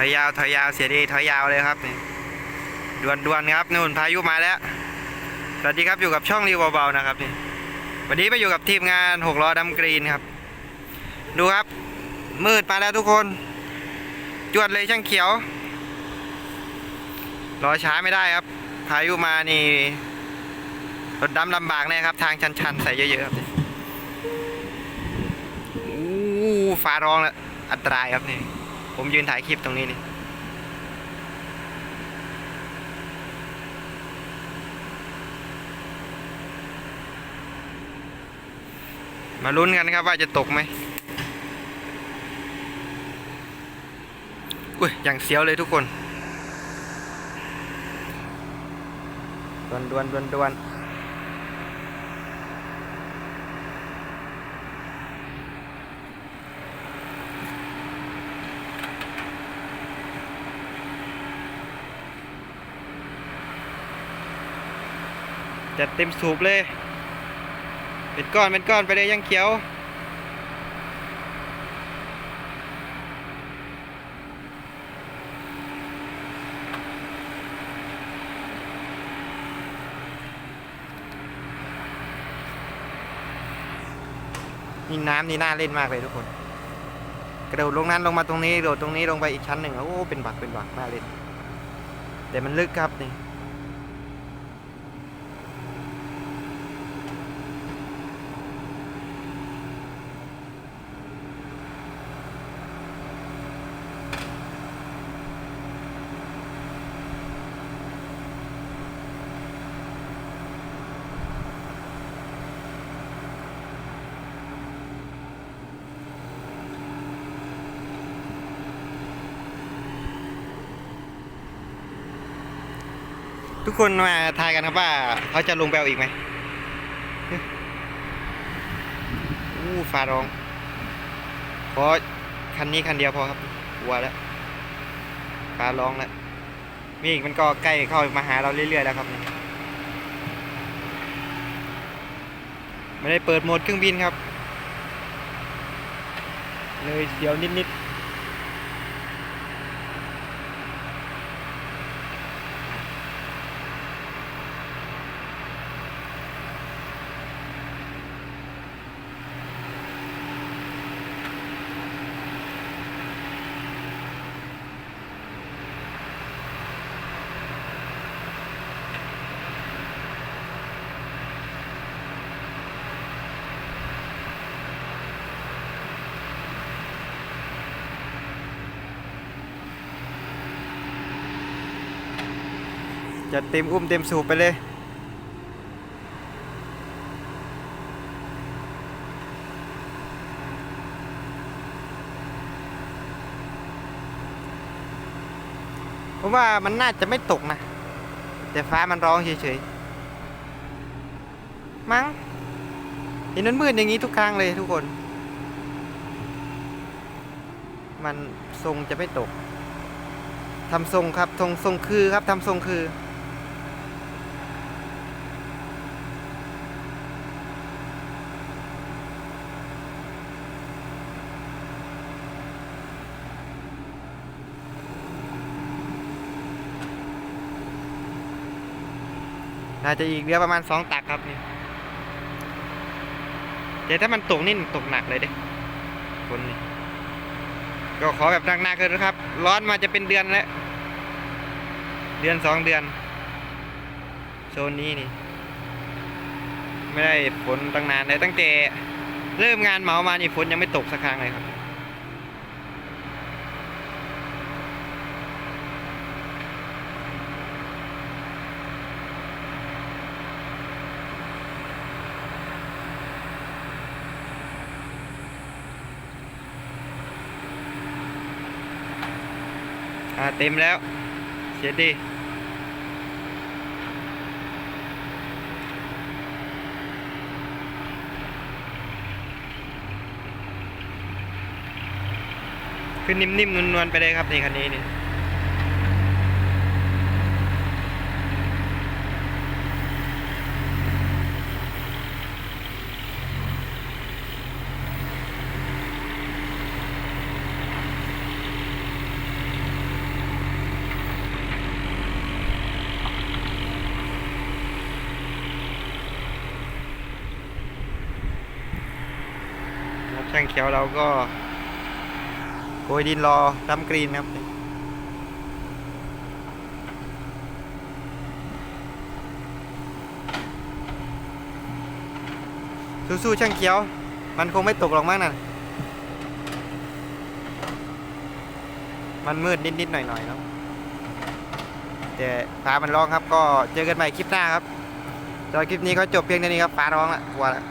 อยยาวถอยยาวเสียดีถอยยาวเลยครับนี่ดวนดวนครับนู่นพายุมาแล้ว สวัสดีครับอยู่กับช่องรีวเบาๆนะครับนี่วันนี้ไปอยู่กับทีมงานหกล้อดำกรีนครับ ดูครับ มืดมาแล้วทุกคน จวดเลยช่างเขียว รอช้าไม่ได้ครับ พายุมานี่รถดำลำบากแน่ครับ ทางชันๆใส่เยอะๆครับอู้ฟ้าร้องแล้วอันตรายครับนี่ ผมยืนถ่ายคลิปตรงนี้นี่มาลุ้นกันครับว่าจะตกไหมอุ้ย อย่างเสียวเลยทุกคนดวนดวนดวนดวน จัดเต็มสูบเลย เป็นก้อนเป็นก้อนไปเลยยังเขียวนี่น้ำนี่น่าเล่นมากเลยทุกคน กระโดดลงนั้นลงมาตรงนี้โดดตรงนี้ลงไปอีกชั้นหนึ่งโอ้เป็นบักเป็นบักน่าเล่น แต่มันลึกครับนี่ ทุกคนมาทายกันครับว่าเขาจะลงแปลอีกไหมอู้ฟ้าร้อง ขอคันนี้คันเดียวพอครับกลัวแล้วฟ้าร้องแล้วมีอีกมันก็ใกล้เข้ามาหาเราเรื่อยๆแล้วครับนี่ไม่ได้เปิดโหมดเครื่องบินครับ เลยเสียวนิดๆ จะเต็มอุ้มเต็มสูบไปเลยผมว่ามันน่าจะไม่ตกนะ แต่ฟ้ามันร้องเฉยๆ มั้งเห็นมันมืดอย่างนี้ทุกครั้งเลยทุกคน มันทรงจะไม่ตกทำทรงครับทรงทรงคือครับทำทรงคือ น่าจะอีกเรือประมาณสองตักครับนี่เดี๋ยวถ้ามันตกนี่ตกหนักเลยเด้คนนี่ก็ขอแบบหนักๆเลยนะครับ ร้อนมาจะเป็นเดือนแล้ว เดือนสองเดือน โซนนี้นี่ ไม่ได้ฝนตั้งนานเลยตั้งแต่เริ่มงานเหมามานี่ฝนยังไม่ตกสักครั้งเลยครับ อ่าเต็มแล้ว เสียดีคือนิ่มๆนวลๆไปเลยครับในคันนี้นี่ ช่างเขียวเราก็โกยดินรอทำกรีนครับ สู้ๆช่างเขียว มันคงไม่ตกหรอกมั้งนั่นมันมืดนิดๆหน่อยๆเนาะแต่ฟ้ามันร้องครับ ก็เจอกันใหม่คลิปหน้าครับสำหรับคลิปนี้ก็จบเพียงเท่านี้ครับฟ้าร้องละกลัวละ